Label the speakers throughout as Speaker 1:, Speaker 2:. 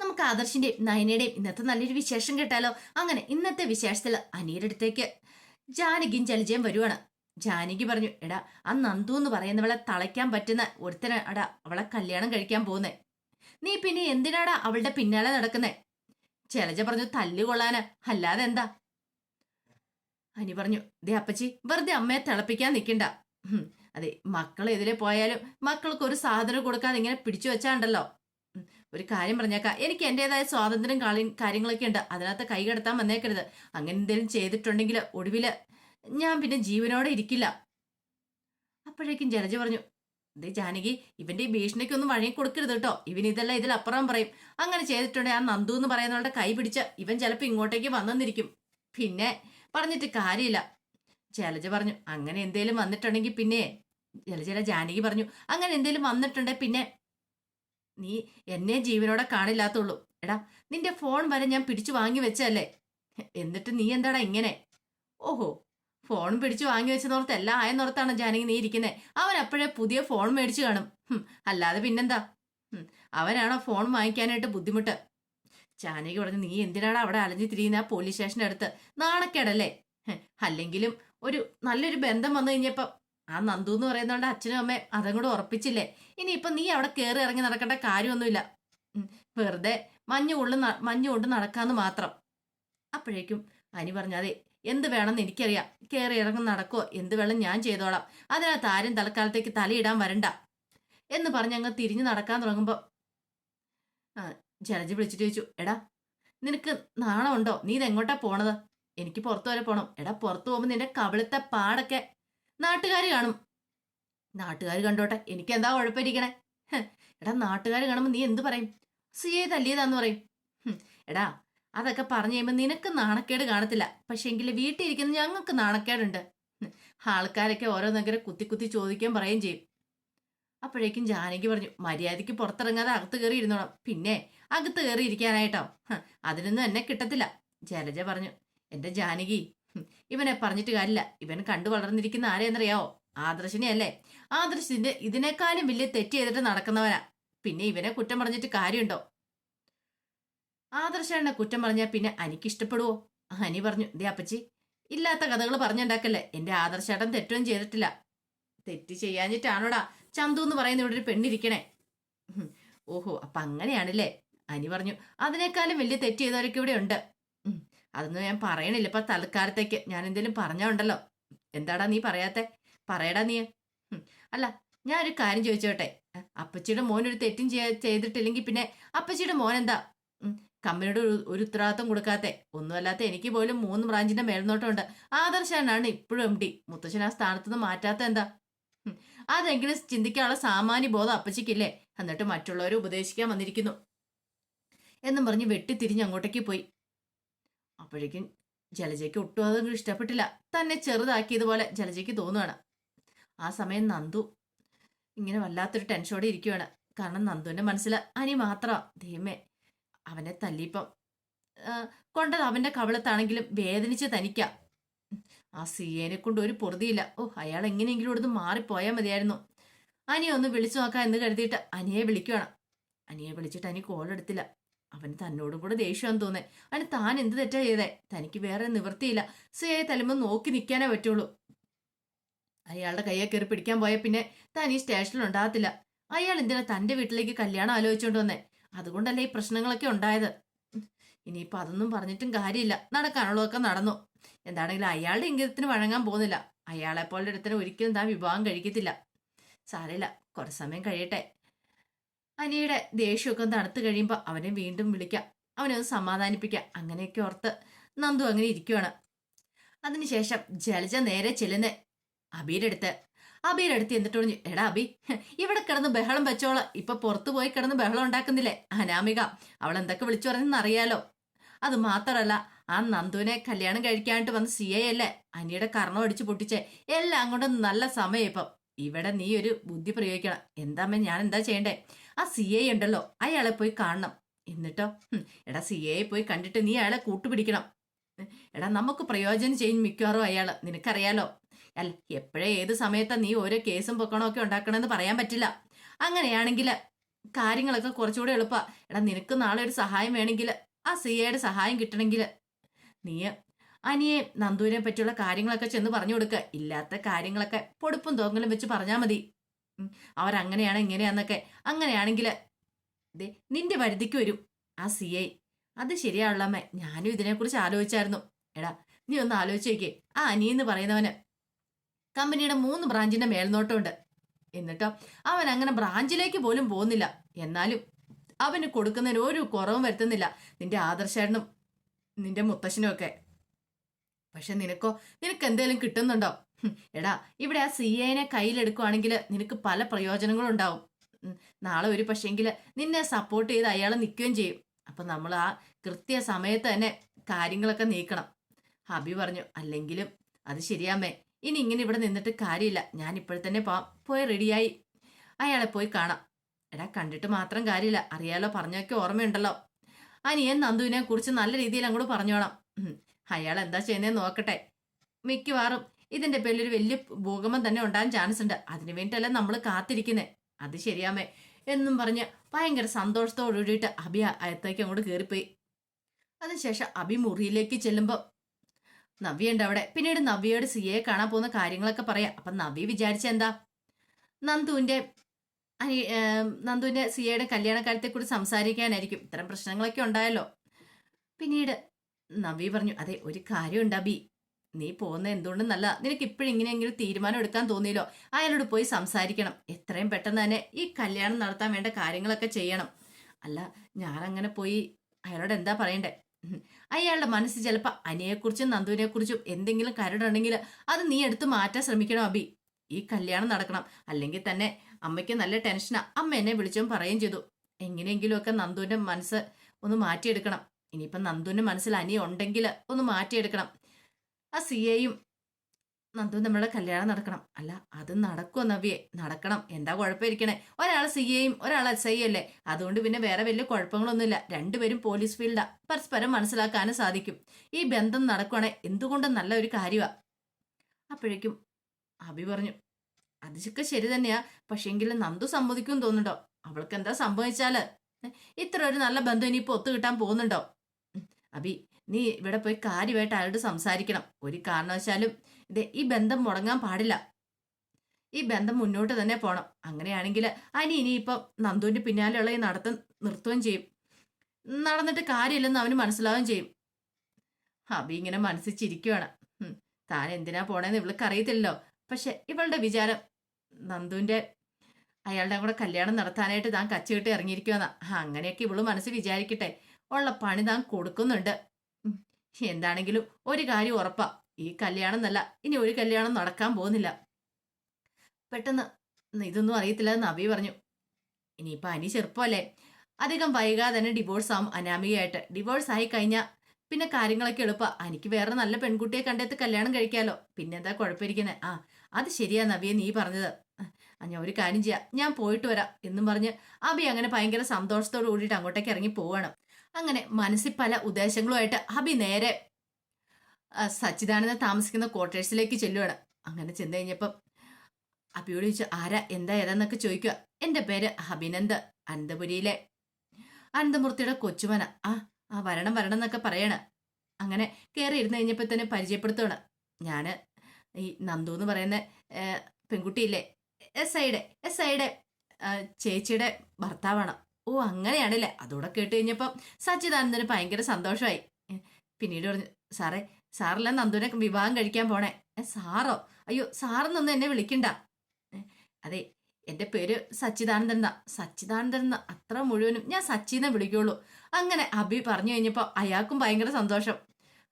Speaker 1: നമുക്ക് ആദർശിന്റെയും നയനയുടെയും ഇന്നത്തെ നല്ലൊരു വിശേഷം കേട്ടാലോ? അങ്ങനെ ഇന്നത്തെ വിശേഷത്തിൽ അനിയുടെ അടുത്തേക്ക് ജാനകിയും ജലജയും വരുവാണ്. ജാനകി പറഞ്ഞു എടാ ആ നന്ദു എന്ന് പറയുന്നവളെ തളയ്ക്കാൻ പറ്റുന്ന ഒരുത്തന അടാ അവളെ കല്യാണം കഴിക്കാൻ പോകുന്നേ നീ പിന്നെ എന്തിനാടാ അവളുടെ പിന്നാലെ നടക്കുന്നേ? ചെലജ പറഞ്ഞു തല്ലുകൊള്ളാന് അല്ലാതെ എന്താ? അനി പറഞ്ഞു ദേ അപ്പച്ചി വെറുതെ അമ്മയെ തിളപ്പിക്കാൻ നിൽക്കണ്ട അതെ മക്കൾ എതിരെ പോയാലും മക്കൾക്ക് ഒരു സാധനം കൊടുക്കാതെ ഇങ്ങനെ പിടിച്ചു വെച്ചാണ്ടല്ലോ ഒരു കാര്യം പറഞ്ഞേക്കാം. എനിക്ക് എന്റേതായ സ്വാതന്ത്ര്യം കാര്യങ്ങളൊക്കെ ഉണ്ട്. അതിനകത്ത് കൈ കടത്താൻ വന്നേക്കരുത്. അങ്ങനെ എന്തെങ്കിലും ചെയ്തിട്ടുണ്ടെങ്കിൽ ഒടുവിൽ ഞാൻ പിന്നെ ജീവനോടെ ഇരിക്കില്ല. അപ്പോഴേക്കും ജലജ പറഞ്ഞു ദേ ജാനകി ഇവന്റെ ഈ ഭീഷണിക്കൊന്നും വഴങ്ങി കൊടുക്കരുത് കേട്ടോ. ഇവൻ ഇതെല്ലാം ഇതിലപ്പുറം പറയും. അങ്ങനെ ചെയ്തിട്ടുണ്ടെങ്കിൽ ആ നന്ദു എന്ന് പറയുന്നവളുടെ കൈ പിടിച്ച ഇവൻ ചിലപ്പോൾ ഇങ്ങോട്ടേക്ക് വന്നെന്നിരിക്കും. പിന്നെ പറഞ്ഞിട്ട് കാര്യമില്ല. ജലജ പറഞ്ഞു അങ്ങനെ എന്തേലും വന്നിട്ടുണ്ടെങ്കിൽ പിന്നെ ജലജല ജാനകി പറഞ്ഞു അങ്ങനെ എന്തേലും വന്നിട്ടുണ്ടെങ്കിൽ പിന്നെ നീ എന്നെ ജീവനോടെ കാണില്ലാത്തുള്ളൂ എടാ നിന്റെ ഫോൺ വരെ ഞാൻ പിടിച്ചു വാങ്ങി വെച്ചല്ലേ എന്നിട്ട് നീ എന്താടാ ഇങ്ങനെ? ഓഹോ ഫോൺ പിടിച്ചു വാങ്ങി വെച്ചതോർത്ത് എല്ലാം ആയെന്നോർത്താണ് ജാനകി നീ ഇരിക്കുന്നത് അവൻ അപ്പോഴേ പുതിയ ഫോൺ മേടിച്ചു കാണും. അല്ലാതെ പിന്നെന്താ? അവനാണോ ഫോൺ വാങ്ങിക്കാനായിട്ട് ബുദ്ധിമുട്ട്? ജാനകി പറഞ്ഞു നീ എന്തിനാണ് അവിടെ അലഞ്ഞു തിരിയുന്ന പോലീസ് സ്റ്റേഷന്റെ അടുത്ത്? നാണക്കേടല്ലേ? അല്ലെങ്കിലും ഒരു നല്ലൊരു ബന്ധം വന്നു കഴിഞ്ഞപ്പം ആ നന്ദു എന്ന് പറയുന്നതുകൊണ്ട് അച്ഛനും അമ്മയും അതും കൂടെ ഉറപ്പിച്ചില്ലേ? ഇനിയിപ്പം നീ അവിടെ കയറി ഇറങ്ങി നടക്കേണ്ട കാര്യമൊന്നുമില്ല. വെറുതെ മഞ്ഞ് കൊള്ളു ന- കൊണ്ട് നടക്കാന്ന് മാത്രം. അപ്പോഴേക്കും അനി പറഞ്ഞു അതെ എന്ത് വേണമെന്ന് എനിക്കറിയാം. കയറി ഇറങ്ങി നടക്കോ എന്ത് വേണം ഞാൻ ചെയ്തോളാം. അതിനകത്ത് ആരും തൽക്കാലത്തേക്ക് തലയിടാൻ വരണ്ട. എന്ന് പറഞ്ഞ് അങ്ങ് തിരിഞ്ഞു നടക്കാൻ തുടങ്ങുമ്പോൾ ജലജ് വിളിച്ചിട്ട് ചോദിച്ചു എടാ നിനക്ക് നാണമുണ്ടോ? നീ ഇതെങ്ങോട്ടാ പോണത്? എനിക്ക് പുറത്തു വരെ പോണം. എടാ പുറത്തു പോകുമ്പോൾ നിന്റെ കവിളത്തെ പാടൊക്കെ നാട്ടുകാർ കാണും. നാട്ടുകാർ കണ്ടോട്ടെ എനിക്ക് എന്താ കുഴപ്പമിരിക്കണേ എടാ നാട്ടുകാർ കാണുമ്പോൾ നീ എന്ത് പറയും? സിയെ തല്ലിയതാന്ന് പറയും എടാ അതൊക്കെ പറഞ്ഞു കഴിയുമ്പോൾ നിനക്ക് നാണക്കേട് കാണത്തില്ല. പക്ഷെ എങ്കിൽ വീട്ടിൽ ഇരിക്കുന്ന ഞങ്ങൾക്ക് നാണക്കേടുണ്ട്. ആൾക്കാരൊക്കെ ഓരോന്നെങ്കിലും കുത്തി കുത്തി ചോദിക്കാൻ പറയുകയും ചെയ്യും. അപ്പോഴേക്കും ജാനകി പറഞ്ഞു മര്യാദയ്ക്ക് പുറത്തിറങ്ങാതെ അകത്ത് കയറി ഇരുന്നോണം. പിന്നെ അകത്ത് കയറി ഇരിക്കാനായിട്ടോ? അതിനൊന്നും എന്നെ കിട്ടത്തില്ല. ജലജ പറഞ്ഞു എന്റെ ജാനകി ഇവനെ പറഞ്ഞിട്ട് കാര്യമില്ല. ഇവൻ കണ്ടു വളർന്നിരിക്കുന്ന ആരെയെന്നറിയാവോ? ആദർശിനെ അല്ലേ ആദർശിന്റെ ഇതിനേക്കാളും വലിയ തെറ്റ് ചെയ്തിട്ട് നടക്കുന്നവനാ. പിന്നെ ഇവനെ കുറ്റം പറഞ്ഞിട്ട് കാര്യമുണ്ടോ? ആദർശാണ് കുറ്റം പറഞ്ഞാൽ പിന്നെ അനിക്ക് ഇഷ്ടപ്പെടുവോ? അനി പറഞ്ഞു ദേ അപ്പച്ചി ഇല്ലാത്ത കഥകൾ പറഞ്ഞുണ്ടാക്കല്ലേ? എന്റെ ആദർശേട്ടൻ തെറ്റൊന്നും ചെയ്തിട്ടില്ല. തെറ്റ് ചെയ്യാഞ്ഞിട്ടാണോടാ ചന്തു എന്ന് പറയുന്ന ഇവിടെ ഒരു പെണ്ണിരിക്കണേ. ഓഹോ അപ്പൊ അങ്ങനെയാണല്ലേ? അനി പറഞ്ഞു അതിനേക്കാളും വലിയ തെറ്റ് ചെയ്തവരൊക്കെ ഇവിടെ ഉണ്ട്. അതൊന്നും ഞാൻ പറയണില്ല. ഇപ്പൊ തൽക്കാലത്തേക്ക് ഞാൻ എന്തെങ്കിലും പറഞ്ഞോണ്ടല്ലോ എന്താടാ നീ പറയാത്തെ? പറയടാ നീ. അല്ല ഞാൻ ഒരു കാര്യം ചോദിച്ചോട്ടെ? അപ്പച്ചിയുടെ മോൻ ഒരു തെറ്റും ചെയ്തിട്ടില്ലെങ്കിൽ പിന്നെ അപ്പച്ചിയുടെ മോൻ എന്താ? കമ്പനിയുടെ ഒരു ഉത്തരവാദിത്വം കൊടുക്കാത്തെ. ഒന്നുമല്ലാത്ത എനിക്ക് പോലും മൂന്ന് ബ്രാഞ്ചിന്റെ മേൽനോട്ടമുണ്ട്. ആദർശനാണ് ഇപ്പോഴും എം ഡി. മുത്തശ്ശൻ ആ സ്ഥാനത്ത് നിന്ന് മാറ്റാത്ത എന്താ? അതെങ്കിലും ചിന്തിക്കാനുള്ള സാമാന്യ ബോധം അപ്പച്ചിക്കില്ലേ? എന്നിട്ട് മറ്റുള്ളവരെ ഉപദേശിക്കാൻ വന്നിരിക്കുന്നു. എന്നും പറഞ്ഞ് വെട്ടിത്തിരിഞ്ഞ് അങ്ങോട്ടേക്ക് പോയി. അപ്പോഴേക്കും ജലജയ്ക്ക് ഒട്ടും അതൊന്നും ഇഷ്ടപ്പെട്ടില്ല. തന്നെ ചെറുതാക്കിയതുപോലെ ജലജയ്ക്ക് തോന്നുകയാണ് ആ സമയം നന്ദു ഇങ്ങനെ വല്ലാത്തൊരു ടെൻഷനോടെ ഇരിക്കുകയാണ് കാരണം നന്ദുവിന്റെ മനസ്സിൽ അനി മാത്രം ദൈവമേ അവനെ തല്ലിപ്പം ആ, കൊണ്ടത് അവന്റെ കവളത്താണെങ്കിലും വേദനിച്ച് തനിക്കാം. ആ സിയേനെ കൊണ്ട് ഒരു പൊറുതിയില്ല. ഓ അയാൾ എങ്ങനെയെങ്കിലും ഇവിടുന്ന് മാറിപ്പോയാൽ മതിയായിരുന്നു. അനിയെ ഒന്ന് വിളിച്ചു നോക്കാം എന്ന് കരുതിയിട്ട് അനിയെ വിളിക്കുകയാണ് അനിയെ വിളിച്ചിട്ട് അനി കോൾ എടുത്തില്ല. അവന് തന്നോടും കൂടെ ദേഷ്യമാണെന്ന് തോന്നേ. അവന് താൻ എന്ത് തെറ്റാ ചെയ്തേ? തനിക്ക് വേറെ നിവൃത്തിയില്ല. സിയെ തലമ നോക്കി നിൽക്കാനേ പറ്റുള്ളൂ. അയാളുടെ കയ്യെ കയറി പിടിക്കാൻ പോയ പിന്നെ താൻ ഈ സ്റ്റേഷനിൽ ഉണ്ടാകത്തില്ല. അയാൾ എന്തിനാ തന്റെ വീട്ടിലേക്ക് കല്യാണം ആലോചിച്ചുകൊണ്ട് വന്നേ? അതുകൊണ്ടല്ലേ ഈ പ്രശ്നങ്ങളൊക്കെ ഉണ്ടായത്? ഇനിയിപ്പോൾ അതൊന്നും പറഞ്ഞിട്ടും കാര്യമില്ല. നടക്കാനുള്ളതൊക്കെ നടന്നു. എന്താണെങ്കിലും അയാളുടെ ഇംഗിതത്തിന് വഴങ്ങാൻ പോകുന്നില്ല. അയാളെപ്പോലെ പോലെ ഒരുത്തനെ ഒരിക്കലും താൻ വിവാഹം കഴിക്കത്തില്ല. സാരമില്ല. കുറച്ച് സമയം കഴിയട്ടെ. അനിയുടെ ദേഷ്യമൊക്കെ തണുത്തു കഴിയുമ്പോൾ അവനെ വീണ്ടും വിളിക്കാം. അവനെ ഒന്ന് സമാധാനിപ്പിക്കാം. അങ്ങനെയൊക്കെ ഓർത്ത് നന്ദു അങ്ങനെ ഇരിക്കുവാണ്. അതിനുശേഷം ജലജ നേരെ ചെല്ലുന്ന അബീരെടുത്ത് അബീരെടുത്ത് എന്നിട്ട് പറഞ്ഞു എടാ അബി ഇവിടെ കിടന്ന് ബഹളം വെച്ചോള. ഇപ്പൊ പുറത്തു പോയി കിടന്ന് ബഹളം ഉണ്ടാക്കുന്നില്ലേ? അനാമിക അവൾ എന്തൊക്കെ വിളിച്ചു പറഞ്ഞെന്ന് അറിയാലോ. അത് മാത്രമല്ല ആ നന്ദുവിനെ കല്യാണം കഴിക്കാനായിട്ട് വന്ന സി ഐ അല്ലേ? അനിയുടെ കർണം അടിച്ചു പൊട്ടിച്ചേ. എല്ലാം കൊണ്ടും നല്ല സമയം ഇപ്പം. ഇവിടെ നീ ഒരു ബുദ്ധി പ്രയോഗിക്കണം. എന്താമ്മ ഞാൻ എന്താ ചെയ്യണ്ടേ? ആ സി ഐ ഉണ്ടല്ലോ അയാളെ പോയി കാണണം. എന്നിട്ടോ എടാ സി ഐ പോയി കണ്ടിട്ട് നീ അയാളെ കൂട്ടുപിടിക്കണം. എടാ നമുക്ക് പ്രയോജനം ചെയ്യും മിക്കവാറും അയാൾ. നിനക്കറിയാലോ അല്ല എപ്പോഴേ ഏത് സമയത്താ നീ ഓരോ കേസും പൊക്കണോ ഒക്കെ ഉണ്ടാക്കണമെന്ന് പറയാൻ പറ്റില്ല. അങ്ങനെയാണെങ്കിൽ കാര്യങ്ങളൊക്കെ കുറച്ചുകൂടെ എളുപ്പാ. എടാ നിനക്ക് നാളെ ഒരു സഹായം വേണമെങ്കിൽ ആ സി ഐയുടെ സഹായം കിട്ടണമെങ്കിൽ നീ അനിയെ നന്ദുവിനെ പറ്റിയുള്ള കാര്യങ്ങളൊക്കെ ചെന്ന് പറഞ്ഞു കൊടുക്കുക ഇല്ലാത്ത കാര്യങ്ങളൊക്കെ പൊടുപ്പും തോങ്ങലും വെച്ച് പറഞ്ഞാൽ മതി. അവരങ്ങനെയാണ് ഇങ്ങനെയാന്നൊക്കെ. അങ്ങനെയാണെങ്കിൽ ദേ നിന്റെ പരിധിക്ക് വരും. ആ സി ഐ അത് ശരിയാണല്ലമ്മേ ഞാനും ഇതിനെക്കുറിച്ച് ആലോചിച്ചായിരുന്നു. എടാ നീ ഒന്ന് ആലോചിച്ച് നോക്കിയേ. ആ എന്ന് പറയുന്നവന് കമ്പനിയുടെ മൂന്ന് ബ്രാഞ്ചിന്റെ മേൽനോട്ടമുണ്ട്. എന്നിട്ടോ അവൻ അങ്ങനെ ബ്രാഞ്ചിലേക്ക് പോലും പോകുന്നില്ല. എന്നാലും അവന് കൊടുക്കുന്നതിന് ഒരു കുറവും വരുത്തുന്നില്ല. നിന്റെ ആദർശേട്ടനും നിന്റെ മുത്തശ്ശനും ഒക്കെ പക്ഷെ നിനക്കോ നിനക്ക് എന്തേലും കിട്ടുന്നുണ്ടോ? എടാ ഇവിടെ ആ സി എനെ കയ്യിലെടുക്കുവാണെങ്കിൽ നിനക്ക് പല പ്രയോജനങ്ങളും ഉണ്ടാവും നാളെ ഒരു പക്ഷേങ്കിൽ നിന്നെ സപ്പോർട്ട് ചെയ്ത് അയാൾ നിൽക്കുകയും ചെയ്യും. അപ്പൊ നമ്മൾ ആ കൃത്യ സമയത്ത് തന്നെ കാര്യങ്ങളൊക്കെ നീക്കണം. ഹബി പറഞ്ഞു അല്ലെങ്കിലും അത് ശരിയാമേ ഇനി ഇങ്ങനെ ഇവിടെ നിന്നിട്ട് കാര്യമില്ല. ഞാൻ ഇപ്പോഴത്തന്നെ പോവാം പോയി റെഡിയായി അയാളെ പോയി കാണാം. എടാ കണ്ടിട്ട് മാത്രം കാര്യമില്ല. അറിയാലോ പറഞ്ഞൊക്കെ ഓർമ്മയുണ്ടല്ലോ. അനിയൻ നന്ദുവിനെ കുറിച്ച് നല്ല രീതിയിൽ അങ്ങോട്ട് പറഞ്ഞോണം ഉം. അയാൾ എന്താ ചെയ്യുന്നതെന്ന് നോക്കട്ടെ. മിക്കവാറും ഇതിന്റെ പേരിൽ ഒരു വലിയ ഭൂകമ്പം തന്നെ ഉണ്ടാകാൻ ചാൻസ് ഉണ്ട്. അതിനു വേണ്ടിയല്ല നമ്മൾ കാത്തിരിക്കുന്നേ. അത് ശരിയാമേ എന്നും പറഞ്ഞ് ഭയങ്കര സന്തോഷത്തോടു കൂടിയിട്ട് അബി അകത്തേക്ക് അങ്ങോട്ട് കയറിപ്പോയി അതിനുശേഷം അബി മുറിയിലേക്ക് ചെല്ലുമ്പോൾ നവ്യ ഉണ്ട് അവിടെ. പിന്നീട് നവ്യയോട് സിയെ കാണാൻ പോകുന്ന കാര്യങ്ങളൊക്കെ പറയാം. അപ്പം നവ്യ വിചാരിച്ച എന്താ? നന്ദുവിന്റെ അനി നന്ദുവിന്റെ സിയയുടെ കല്യാണക്കാലത്തെക്കുറിച്ച് സംസാരിക്കാനായിരിക്കും. ഇത്തരം പ്രശ്നങ്ങളൊക്കെ ഉണ്ടായല്ലോ. പിന്നീട് നവ്യ പറഞ്ഞു അതെ ഒരു കാര്യമുണ്ട് അബി നീ പോകുന്ന എന്തുകൊണ്ടും നല്ല നിനക്ക് ഇപ്പോഴും ഇങ്ങനെയെങ്കിലും തീരുമാനം എടുക്കാൻ തോന്നിയല്ലോ? അയാളോട് പോയി സംസാരിക്കണം. എത്രയും പെട്ടെന്ന് തന്നെ ഈ കല്യാണം നടത്താൻ വേണ്ട കാര്യങ്ങളൊക്കെ ചെയ്യണം. അല്ല ഞാനങ്ങനെ പോയി അയാളോട് എന്താ പറയണ്ടേ. അയാളുടെ മനസ്സ് ചിലപ്പോൾ അനിയെക്കുറിച്ചും നന്ദുവിനെക്കുറിച്ചും എന്തെങ്കിലും കരടുണ്ടെങ്കിൽ അത് നീ എടുത്ത് മാറ്റാൻ ശ്രമിക്കണം അബി. ഈ കല്യാണം നടക്കണം. അല്ലെങ്കിൽ തന്നെ അമ്മയ്ക്ക് നല്ല ടെൻഷനാ. അമ്മ എന്നെ വിളിച്ചും പറയുകയും ചെയ്തു. എങ്ങനെയെങ്കിലുമൊക്കെ നന്ദുവിന്റെ മനസ്സ് ഒന്ന് മാറ്റിയെടുക്കണം. ഇനിയിപ്പം നന്ദുവിന്റെ മനസ്സിൽ അനിയ ഉണ്ടെങ്കിൽ ഒന്ന് മാറ്റിയെടുക്കണം. ആ സി എയും നന്ദു നമ്മളെ കല്യാണം നടക്കണം. അല്ല അത് നടക്കുമോ നവ്യെ. നടക്കണം. എന്താ കുഴപ്പമായിരിക്കണേ ഒരാൾ സി എയും ഒരാൾ എസ് ഐ അല്ലേ? അതുകൊണ്ട് പിന്നെ വേറെ വലിയ കുഴപ്പങ്ങളൊന്നുമില്ല. രണ്ടുപേരും പോലീസ് ഫീൽഡാ പരസ്പരം മനസ്സിലാക്കാനും സാധിക്കും. ഈ ബന്ധം നടക്കുവാണെ എന്തുകൊണ്ടും നല്ല ഒരു കാര്യമാണ് അപ്പോഴേക്കും അഭി പറഞ്ഞു അതൊക്കെ ശരി തന്നെയാ. പക്ഷേങ്കിലും നന്ദു സമ്മതിക്കും തോന്നുന്നുണ്ടോ? അവൾക്ക് എന്താ സംഭവിച്ചാൽ ഇത്ര ഒരു നല്ല ബന്ധം ഇനിയിപ്പോ ഒത്തു കിട്ടാൻ പോകുന്നുണ്ടോ? അഭി നീ ഇവിടെ പോയി കാര്യമായിട്ട് അയാളോട് സംസാരിക്കണം? ഒരു കാരണവശാലും ഇത് ഈ ബന്ധം മുടങ്ങാൻ പാടില്ല. ഈ ബന്ധം മുന്നോട്ട് തന്നെ പോണം. അങ്ങനെയാണെങ്കിൽ അനി ഇനിയിപ്പം നന്ദുവിന്റെ പിന്നാലെയുള്ള ഈ നടത്തം നിർത്തുകയും ചെയ്യും. നടന്നിട്ട് കാര്യമില്ലെന്ന് അവന് മനസ്സിലാവുകയും ചെയ്യും. അബി ഇങ്ങനെ മനസ്സിൽ ചിരിക്കുവാണ് ഉം, താൻ എന്തിനാ പോണേന്ന് ഇവൾക്ക് അറിയത്തില്ലല്ലോ. പക്ഷെ ഇവളുടെ വിചാരം നന്ദുവിന്റെ അയാളുടെ കൂടെ കല്യാണം നടത്താനായിട്ട് താൻ കച്ചുകിട്ട് ഇറങ്ങിയിരിക്കുമെന്നാ അങ്ങനെയൊക്കെ ഇവൾ മനസ്സിൽ വിചാരിക്കട്ടെ. ഉള്ള പണി താൻ കൊടുക്കുന്നുണ്ട്. എന്താണെങ്കിലും ഒരു കാര്യം ഉറപ്പാ. ഈ കല്യാണം എന്നല്ല ഇനി ഒരു കല്യാണം നടക്കാൻ പോകുന്നില്ല. പെട്ടെന്ന് ഇതൊന്നും അറിയത്തില്ല എന്ന് അബി പറഞ്ഞു. ഇനിയിപ്പോൾ അനി ചെറുപ്പമല്ലേ. അധികം വൈകാതെ തന്നെ ഡിവോഴ്സ് ആവും അനാമികയായിട്ട്. ഡിവോഴ്സ് ആയി കഴിഞ്ഞാൽ പിന്നെ കാര്യങ്ങളൊക്കെ എളുപ്പ. എനിക്ക് വേറെ നല്ല പെൺകുട്ടിയെ കണ്ടെത്തി കല്യാണം കഴിക്കാലോ. പിന്നെന്താ കുഴപ്പമിരിക്കുന്നത് ആ അത് ശരിയാ നബിയെ നീ പറഞ്ഞത്. ഞാൻ ഒരു കാര്യം ചെയ്യാം. ഞാൻ പോയിട്ട് വരാം എന്നും പറഞ്ഞ് അബി അങ്ങനെ ഭയങ്കര സന്തോഷത്തോട് കൂടിയിട്ട് അങ്ങോട്ടേക്ക് ഇറങ്ങി പോവാണ്. അങ്ങനെ മനസ്സിൽ പല ഉദ്ദേശങ്ങളുമായിട്ട് അഭി നേരെ സച്ചിദാനന്ദ താമസിക്കുന്ന ക്വാർട്ടേഴ്സിലേക്ക് ചെല്ലുവാണ്. അങ്ങനെ ചെന്ന് കഴിഞ്ഞപ്പം അഭിയോട് ചോദിച്ചു ആരാ? എന്താ ഏതാന്നൊക്കെ ചോദിക്കുക. എന്റെ പേര് അഭിനന്ദ് അനന്തപുരിയിലെ അനന്തമൂർത്തിയുടെ കൊച്ചുമന ആ ആ വരണം വരണം എന്നൊക്കെ പറയണ. അങ്ങനെ കയറി ഇരുന്ന് കഴിഞ്ഞപ്പോൾ തന്നെ പരിചയപ്പെടുത്തുകയാണ് ഞാൻ ഈ നന്ദു എന്ന് പറയുന്ന പെൺകുട്ടിയില്ലേ എസ് ഐയുടെ എസ് ഐയുടെ ചേച്ചിയുടെ ഭർത്താവാണ്. ഓ അങ്ങനെയാണല്ലേ. അതോടെ കേട്ട് കഴിഞ്ഞപ്പം സച്ചിദാനന്ദന് ഭയങ്കര സന്തോഷമായി. പിന്നീട് പറഞ്ഞു സാറേ സാറല്ല നന്ദുവിനെ വിവാഹം കഴിക്കാൻ പോണേ. സാറോ? അയ്യോ സാറെന്നൊന്നും എന്നെ വിളിക്കണ്ട. അതെ എന്റെ പേര് സച്ചിദാനന്ദൻ എന്നാ സച്ചിദാനന്ദൻ എന്ന അത്ര മുഴുവനും ഞാൻ സച്ചിനെ വിളിക്കുള്ളൂ. അങ്ങനെ അബി പറഞ്ഞു കഴിഞ്ഞപ്പോൾ അയാൾക്കും ഭയങ്കര സന്തോഷം.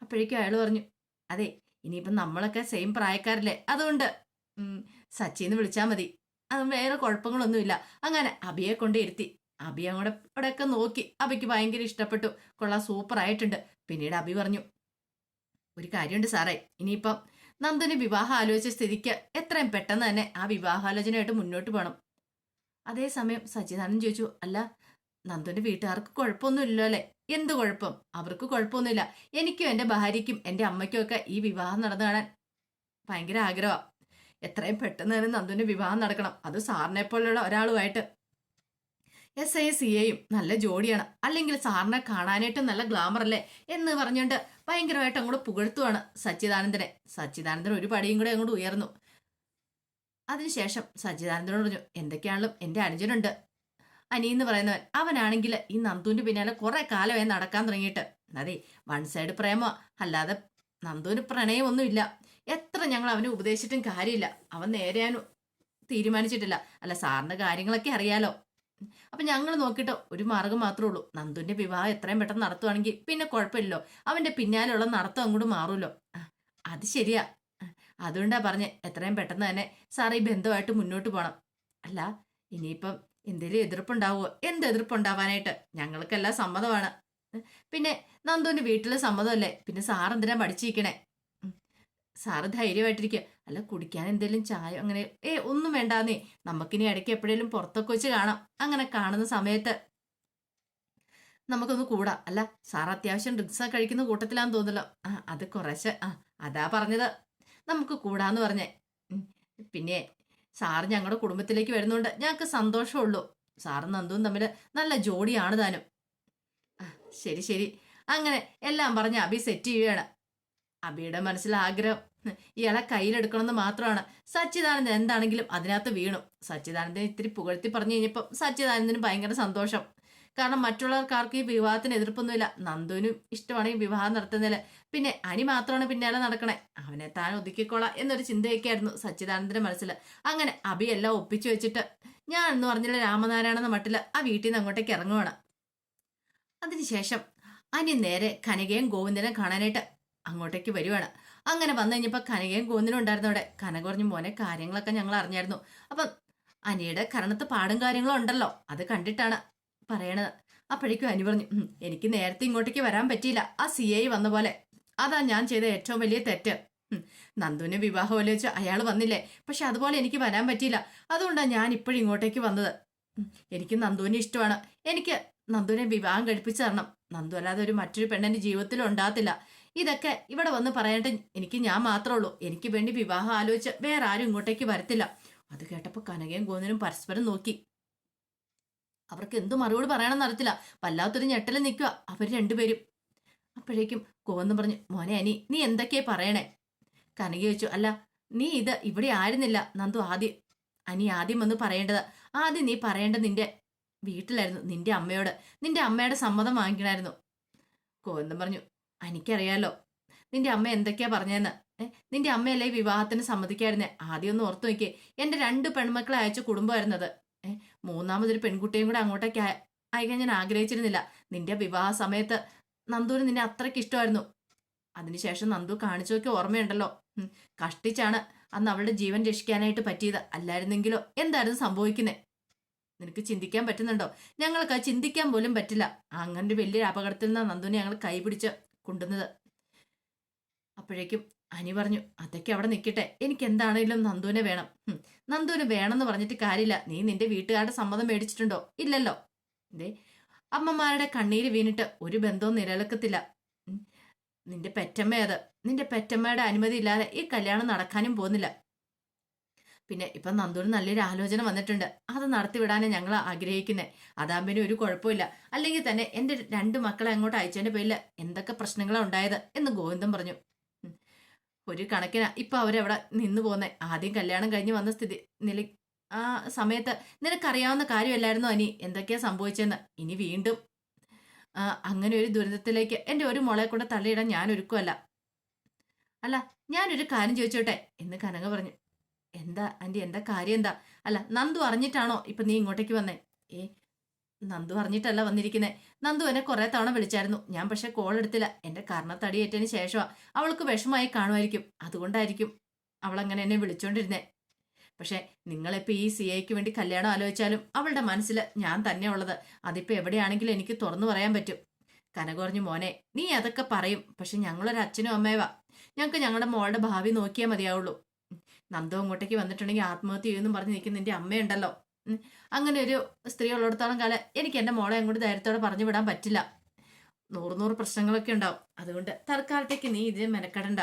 Speaker 1: അപ്പോഴേക്കും അയാൾ പറഞ്ഞു അതെ ഇനിയിപ്പം നമ്മളൊക്കെ സെയിം പ്രായക്കാരല്ലേ. അതുകൊണ്ട് സച്ചിന്ന് വിളിച്ചാൽ മതി. അത് വേറെ കുഴപ്പങ്ങളൊന്നുമില്ല. അങ്ങനെ അബിയെ കൊണ്ട് ഇരുത്തി. അബി അങ്ങോട്ട് അവിടെയൊക്കെ നോക്കി. അബിക്ക് ഭയങ്കര ഇഷ്ടപ്പെട്ടു. കൊള്ളാം സൂപ്പർ ആയിട്ടുണ്ട്. പിന്നീട് അബി പറഞ്ഞു ഒരു കാര്യമുണ്ട് സാറേ. ഇനിയിപ്പം നന്ദന് വിവാഹം ആലോചിച്ച സ്ഥിതിക്ക് എത്രയും പെട്ടെന്ന് തന്നെ ആ വിവാഹാലോചനയായിട്ട് മുന്നോട്ട് പോകണം അതേസമയം സച്ചിദാനന്ദൻ ചോദിച്ചു അല്ല നന്ദുവിന്റെ വീട്ടുകാർക്ക് കുഴപ്പമൊന്നുമില്ലല്ലോ അല്ലേ? എന്ത് കുഴപ്പം? അവർക്ക് കുഴപ്പമൊന്നുമില്ല. എനിക്കും എന്റെ ഭാര്യയ്ക്കും എന്റെ അമ്മയ്ക്കും ഒക്കെ ഈ വിവാഹം നടന്നു കാണാൻ ഭയങ്കര ആഗ്രഹമാണ് എത്രയും പെട്ടെന്ന് തന്നെ നന്ദുവിന് വിവാഹം നടക്കണം. അത് സാറിനെ പോലുള്ള ഒരാളുമായിട്ട് എസ് ഐ സി എയും നല്ല ജോഡിയാണ്. അല്ലെങ്കിൽ സാറിനെ കാണാനായിട്ടും നല്ല ഗ്ലാമർ അല്ലേ എന്ന് പറഞ്ഞുകൊണ്ട് ഭയങ്കരമായിട്ട് അങ്ങോട്ട് പുകഴ്ത്തുവാണ് സച്ചിദാനന്ദനെ. സച്ചിദാനന്ദൻ ഒരു പടിയും കൂടെ അങ്ങോട്ട് ഉയർന്നു. അതിനുശേഷം സച്ചിദാനന്ദനോട് പറഞ്ഞു എന്തൊക്കെയാണെങ്കിലും എന്റെ അനുജനുണ്ട്. അനി എന്ന് പറയുന്നവൻ. അവനാണെങ്കിൽ ഈ നന്ദുവിന്റെ പിന്നാലെ കുറെ കാലമായി നടക്കാൻ തുടങ്ങിയിട്ട്. അതെ വൺ സൈഡ് പ്രേമോ അല്ലാതെ നന്ദുവിന് പ്രണയമൊന്നുമില്ല. എത്ര ഞങ്ങൾ അവനെ ഉപദേശിച്ചിട്ടും കാര്യമില്ല. അവൻ നേരെയാനും തീരുമാനിച്ചിട്ടില്ല. അല്ല സാറിന്റെ കാര്യങ്ങളൊക്കെ അറിയാലോ. അപ്പൊ ഞങ്ങൾ നോക്കിയിട്ട് ഒരു മാർഗം മാത്രമേ ഉള്ളൂ. നന്ദുവിന്റെ വിവാഹം എത്രയും പെട്ടെന്ന് നടത്തുവാണെങ്കിൽ പിന്നെ കുഴപ്പമില്ലല്ലോ. അവന്റെ പിന്നാലെയുള്ള നടത്തം അങ്ങോട്ട് മാറുമല്ലോ. അത് ശരിയാ. അതുകൊണ്ടാ പറഞ്ഞ് എത്രയും പെട്ടെന്ന് തന്നെ സാർ ഈ ബന്ധമായിട്ട് മുന്നോട്ട് പോകണം അല്ല ഇനിയിപ്പം എന്തെങ്കിലും എതിർപ്പുണ്ടാവുമോ എന്ത് എതിർപ്പുണ്ടാവാനായിട്ട്? ഞങ്ങൾക്കെല്ലാം സമ്മതമാണ്. പിന്നെ നന്ദുവിന് വീട്ടിലെ സമ്മതമല്ലേ? പിന്നെ സാർ എന്തിനാ പഠിച്ചിരിക്കണേ. സാറ് ധൈര്യമായിട്ടിരിക്കുക അല്ല കുടിക്കാൻ എന്തെങ്കിലും ചായ അങ്ങനെ ഏ ഒന്നും വേണ്ടാന്നേ. നമുക്കിനി ഇടയ്ക്ക് എപ്പോഴേലും പുറത്തൊക്കെ വെച്ച് കാണാം. അങ്ങനെ കാണുന്ന സമയത്ത് നമുക്കൊന്ന് കൂടാ. അല്ല സാർ അത്യാവശ്യം ഡ്രിങ്ക്സ് കഴിക്കുന്ന കൂട്ടത്തിലാന്ന് തോന്നല്ലോ ആ അത് കുറേശ്ശെ ആ അതാ പറഞ്ഞത്. നമുക്ക് കൂടാന്ന് പറഞ്ഞേ. പിന്നെ സാർ ഞങ്ങളുടെ കുടുംബത്തിലേക്ക് വരുന്നുണ്ട് ഞങ്ങൾക്ക് സന്തോഷമുള്ളൂ സാറും നന്ദുവും തമ്മിൽ നല്ല ജോഡിയാണ് താനും. ശരി ശരി. അങ്ങനെ എല്ലാം പറഞ്ഞ് അബി സെറ്റ് ചെയ്യുകയാണ് അബിയുടെ മനസ്സിൽ ആഗ്രഹം ഇയാളെ കയ്യിലെടുക്കണമെന്ന് മാത്രമാണ്. സച്ചിദാനന്ദൻ എന്താണെങ്കിലും അതിനകത്ത് വീണു. സച്ചിദാനന്ദൻ ഇത്തിരി പുകഴ്ത്തി പറഞ്ഞു കഴിഞ്ഞപ്പം സച്ചിദാനന്ദന് ഭയങ്കര സന്തോഷം. കാരണം മറ്റുള്ളവർക്കാർക്ക് ഈ വിവാഹത്തിന് എതിർപ്പൊന്നുമില്ല. നന്ദുവിനും ഇഷ്ടമാണെങ്കിൽ വിവാഹം നടത്തുന്നതിൽ പിന്നെ അനി മാത്രമാണ് പിന്നാലെ നടക്കണേ. അവനെ താൻ ഒതുക്കിക്കോളാം എന്നൊരു ചിന്തയൊക്കെയായിരുന്നു സച്ചിദാനന്ദന്റെ മനസ്സിൽ അങ്ങനെ അബി എല്ലാം ഒപ്പിച്ചു വെച്ചിട്ട് ഞാൻ എന്ന് പറഞ്ഞില്ല രാമനാരായണ മട്ടിൽ ആ വീട്ടിൽ നിന്ന് അങ്ങോട്ടേക്ക് ഇറങ്ങുവാണ്. അതിനുശേഷം അനി നേരെ കനകയും ഗോവിന്ദനും കാണാനായിട്ട് അങ്ങോട്ടേക്ക് വരുവാണ്. അങ്ങനെ വന്നു കഴിഞ്ഞപ്പോൾ കനകയും കൂന്നിനും ഉണ്ടായിരുന്നു അവിടെ. കനക പറഞ്ഞു മോനെ കാര്യങ്ങളൊക്കെ ഞങ്ങൾ അറിഞ്ഞായിരുന്നു. അപ്പം അനിയുടെ കരണത്ത് പാടും കാര്യങ്ങളും ഉണ്ടല്ലോ. അത് കണ്ടിട്ടാണ് പറയണത്. അപ്പോഴേക്കും അനി പറഞ്ഞു എനിക്ക് നേരത്തെ ഇങ്ങോട്ടേക്ക് വരാൻ പറ്റിയില്ല. ആ സി ഐ വന്ന പോലെ. അതാ ഞാൻ ചെയ്ത ഏറ്റവും വലിയ തെറ്റ്. നന്ദുവിന് വിവാഹം പോലെ വെച്ച് അയാൾ വന്നില്ലേ. പക്ഷെ അതുപോലെ എനിക്ക് വരാൻ പറ്റിയില്ല. അതുകൊണ്ടാണ് ഞാൻ ഇപ്പോഴും ഇങ്ങോട്ടേക്ക് വന്നത്. എനിക്ക് നന്ദുവിനെ ഇഷ്ടമാണ്. എനിക്ക് നന്ദുവിനെ വിവാഹം കഴിപ്പിച്ചു തരണം. നന്ദു അല്ലാതെ ഒരു മറ്റൊരു പെണ്ണിന്റെ ജീവിതത്തിൽ ഉണ്ടാകത്തില്ല. ഇതൊക്കെ ഇവിടെ വന്ന് പറയാനായിട്ട് എനിക്ക് ഞാൻ മാത്രമേ ഉള്ളൂ. എനിക്ക് വേണ്ടി വിവാഹം ആലോചിച്ച് വേറെ ആരും ഇങ്ങോട്ടേക്ക് വരത്തില്ല. അത് കേട്ടപ്പോൾ കനകയും ഗോവിന്ദനും പരസ്പരം നോക്കി. അവർക്ക് എന്തു മറുപടി പറയണമെന്ന് അറിയത്തില്ല. വല്ലാത്തൊരു ഞെട്ടൽ നിൽക്കുക. അവർ രണ്ടുപേരും. അപ്പോഴേക്കും ഗോവിന്ദൻ പറഞ്ഞു മോനെ അനി നീ എന്തൊക്കെയാ പറയണേ? കനക ചോദിച്ചു അല്ല നീ ഇത് ഇവിടെ ആയിരുന്നില്ല. നന്ദു ആദ്യം അനി ആദ്യം വന്ന് പറയേണ്ടത്. ആദ്യം നീ പറയേണ്ടത് നിന്റെ വീട്ടിലായിരുന്നു. നിന്റെ അമ്മയോട്. നിന്റെ അമ്മയുടെ സമ്മതം വാങ്ങിക്കണമായിരുന്നു ഗോവിന്ദൻ പറഞ്ഞു എനിക്കറിയാലോ. നിന്റെ അമ്മ എന്തൊക്കെയാ പറഞ്ഞതെന്ന് നിന്റെ അമ്മയല്ലേ വിവാഹത്തിന് സമ്മതിക്കായിരുന്നെ? ആദ്യം ഒന്ന് ഓർത്തു നോക്കിയേ. എന്റെ രണ്ട് പെൺമക്കളെ അയച്ച കുടുംബമായിരുന്നത്. ഏഹ് മൂന്നാമതൊരു പെൺകുട്ടിയും കൂടെ അങ്ങോട്ടേക്ക് അയ- അയക്കാൻ ഞാൻ ആഗ്രഹിച്ചിരുന്നില്ല. നിന്റെ വിവാഹ സമയത്ത് നന്ദുവിന് നിന്നെ അത്രയ്ക്ക് ഇഷ്ടമായിരുന്നു. അതിനുശേഷം നന്ദു കാണിച്ചു ഓർമ്മയുണ്ടല്ലോ. കഷ്ടിച്ചാണ് അന്ന് അവളുടെ ജീവൻ രക്ഷിക്കാനായിട്ട് പറ്റിയത്. അല്ലായിരുന്നെങ്കിലോ എന്തായിരുന്നു സംഭവിക്കുന്നേ? നിനക്ക് ചിന്തിക്കാൻ പറ്റുന്നുണ്ടോ? ഞങ്ങൾക്ക് ചിന്തിക്കാൻ പോലും പറ്റില്ല. അങ്ങനൊരു വലിയൊരു അപകടത്തിൽ നിന്ന് നന്ദുവിനെ ഞങ്ങൾ കൈപിടിച്ച് കൊണ്ടുവന്നത്. അപ്പോഴേക്കും അനി പറഞ്ഞു അതൊക്കെ അവിടെ നിൽക്കട്ടെ. എനിക്ക് എന്താണെങ്കിലും നന്ദുവിനെ വേണം. നന്ദുവിന് വേണമെന്ന് പറഞ്ഞിട്ട് കാര്യമില്ല. നീ നിന്റെ വീട്ടുകാരുടെ സമ്മതം മേടിച്ചിട്ടുണ്ടോ? ഇല്ലല്ലോ. ദേ അമ്മമാരുടെ കണ്ണീര് വീണിട്ട് ഒരു ബന്ധവും നിലനിൽക്കത്തില്ല. നിന്റെ പെറ്റമ്മ അത്. നിന്റെ പെറ്റമ്മയുടെ അനുമതി ഇല്ലാതെ ഈ കല്യാണം നടക്കാനും പോകുന്നില്ല. പിന്നെ ഇപ്പൊ നന്ദുവിന് നല്ലൊരു ആലോചന വന്നിട്ടുണ്ട്. അത് നടത്തിവിടാനേ ഞങ്ങൾ ആഗ്രഹിക്കുന്നേ. അതാകുമ്പോൾ ഒരു കുഴപ്പമില്ല. അല്ലെങ്കിൽ തന്നെ എന്റെ രണ്ട് മക്കളെ അങ്ങോട്ട് അയച്ചതിന്റെ പേരിൽ എന്തൊക്കെ പ്രശ്നങ്ങളാണ് ഉണ്ടായത് എന്ന് ഗോവിന്ദൻ പറഞ്ഞു. ഒരു കണക്കിനാ. ഇപ്പൊ അവരവിടെ നിന്ന് പോന്നെ? ആദ്യം കല്യാണം കഴിഞ്ഞ് വന്ന സ്ഥിതി നില ആ സമയത്ത് നിനക്കറിയാവുന്ന കാര്യമല്ലായിരുന്നോ അനി എന്തൊക്കെയാ സംഭവിച്ചെന്ന് ഇനി വീണ്ടും അങ്ങനെ ഒരു ദുരിതത്തിലേക്ക് എന്റെ ഒരു മുളയെ കൂടെ തള്ളിയിടാൻ ഞാൻ ഒരുക്കുമല്ല അല്ല ഞാനൊരു കാര്യം ചോദിച്ചോട്ടെ? എന്ന് കനക പറഞ്ഞു. എന്താ ആന്റി എന്താ കാര്യം എന്താ? അല്ല നന്ദു അറിഞ്ഞിട്ടാണോ ഇപ്പം നീ ഇങ്ങോട്ടേക്ക് വന്നേ? ഏ നന്ദു അറിഞ്ഞിട്ടല്ല വന്നിരിക്കുന്നേ. നന്ദു എന്നെ കുറേ തവണ വിളിച്ചായിരുന്നു. ഞാൻ പക്ഷെ കോൾ എടുത്തില്ല. എന്റെ കർണത്തടിയേറ്റതിന് ശേഷമാണ് അവൾക്ക് വിഷമായി കാണുമായിരിക്കും. അതുകൊണ്ടായിരിക്കും അവൾ അങ്ങനെ എന്നെ വിളിച്ചോണ്ടിരുന്നേ. പക്ഷെ നിങ്ങളിപ്പോൾ ഈ സി ഐക്ക് വേണ്ടി കല്യാണം ആലോചിച്ചാലും അവളുടെ മനസ്സിൽ ഞാൻ തന്നെ ഉള്ളത്. അതിപ്പോൾ എവിടെയാണെങ്കിലും എനിക്ക് തുറന്നു പറയാൻ പറ്റും. കനകുറഞ്ഞു മോനെ നീ അതൊക്കെ പറയും. പക്ഷെ ഞങ്ങളൊരു അച്ഛനും അമ്മേവാ ഞങ്ങൾക്ക് ഞങ്ങളുടെ മോളുടെ ഭാവി നോക്കിയാൽ മതിയാവുള്ളൂ. നന്ദു അങ്ങോട്ടേക്ക് വന്നിട്ടുണ്ടെങ്കിൽ ആത്മഹത്യ ചെയ്യുമെന്നും പറഞ്ഞ് നിൽക്കുന്ന നിന്റെ അമ്മയുണ്ടല്ലോ. അങ്ങനെ ഒരു സ്ത്രീ ഉള്ളിടത്തോളം കാലം എനിക്ക് എന്റെ മോളെ അങ്ങോട്ട് ധൈര്യത്തോടെ പറഞ്ഞു വിടാൻ പറ്റില്ല. നൂറ് നൂറ് പ്രശ്നങ്ങളൊക്കെ ഉണ്ടാവും. അതുകൊണ്ട് തൽക്കാലത്തേക്ക് നീ ഇതിന് മെനക്കെടണ്ട.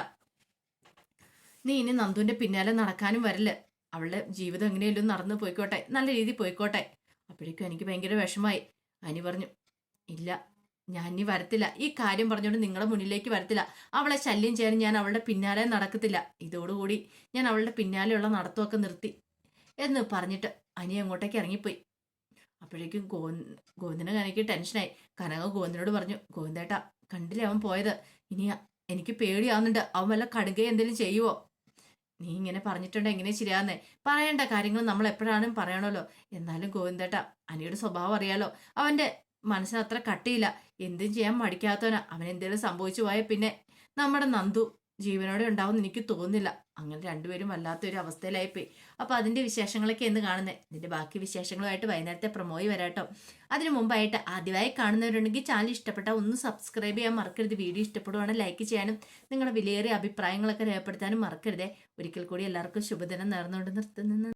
Speaker 1: നീ ഇനി നന്ദുവിന്റെ പിന്നാലെ നടക്കാനും വരില്ല. അവളുടെ ജീവിതം എങ്ങനെയല്ലോ നടന്നു പോയിക്കോട്ടെ. നല്ല രീതിയിൽ പോയിക്കോട്ടെ. അപ്പോഴേക്കും എനിക്ക് ഭയങ്കര വിഷമായി അനി പറഞ്ഞു ഇല്ല ഞാൻ ഇനി വരത്തില്ല. ഈ കാര്യം പറഞ്ഞുകൊണ്ട് നിങ്ങളുടെ മുന്നിലേക്ക് വരത്തില്ല. അവളെ ശല്യം ചെയ്യാൻ ഞാൻ അവളുടെ പിന്നാലെ നടക്കത്തില്ല. ഇതോടുകൂടി ഞാൻ അവളുടെ പിന്നാലെയുള്ള നടത്തമൊക്കെ നിർത്തി എന്ന് പറഞ്ഞിട്ട് അനി അങ്ങോട്ടേക്ക് ഇറങ്ങിപ്പോയി. അപ്പോഴേക്കും ഗോ ഗോവിന്ദന് കനക്ക് ടെൻഷനായി. കനക ഗോവിന്ദനോട് പറഞ്ഞു ഗോവിന്ദേട്ടാ കണ്ടില്ലേ അവൻ പോയത്? ഇനി എനിക്ക് പേടിയാവുന്നുണ്ട്. അവൻ വല്ല കടുകയോ എന്തെങ്കിലും ചെയ്യുവോ? നീ ഇങ്ങനെ പറഞ്ഞിട്ടുണ്ട് എങ്ങനെ ശരിയാന്നേ പറയേണ്ട കാര്യങ്ങൾ നമ്മൾ എപ്പോഴാണ് പറയണമല്ലോ. എന്നാലും ഗോവിന്ദേട്ട അനിയുടെ സ്വഭാവം അറിയാലോ. അവന്റെ മനസ്സിന് അത്ര കട്ടിയില്ല. എന്തും ചെയ്യാൻ മടിക്കാത്തവനാ. അവൻ എന്തെങ്കിലും സംഭവിച്ചു പോയാൽ പിന്നെ നമ്മുടെ നന്ദു ജീവനോടെ ഉണ്ടാവുമെന്ന് എനിക്ക് തോന്നുന്നില്ല. അങ്ങനെ രണ്ടുപേരും വല്ലാത്തൊരു അവസ്ഥയിലായിപ്പോയി. അപ്പൊ അതിന്റെ വിശേഷങ്ങളൊക്കെ എന്ന് കാണുന്നത് ഇതിന്റെ ബാക്കി വിശേഷങ്ങളുമായിട്ട് വൈകുന്നേരത്തെ പ്രൊമോയി വരാട്ടോ. അതിനു മുമ്പായിട്ട് ആദ്യമായി കാണുന്നവരുണ്ടെങ്കിൽ ചാനൽ ഇഷ്ടപ്പെട്ടാൽ ഒന്ന് സബ്സ്ക്രൈബ് ചെയ്യാൻ മറക്കരുത്. വീഡിയോ ഇഷ്ടപ്പെടുവാണെങ്കിൽ ലൈക്ക് ചെയ്യാനും നിങ്ങളുടെ വിലയേറിയ അഭിപ്രായങ്ങളൊക്കെ രേഖപ്പെടുത്താനും മറക്കരുതേ. ഒരിക്കൽ കൂടി എല്ലാവർക്കും ശുഭദിനം നേർന്നുകൊണ്ട് നിർത്തുന്നു.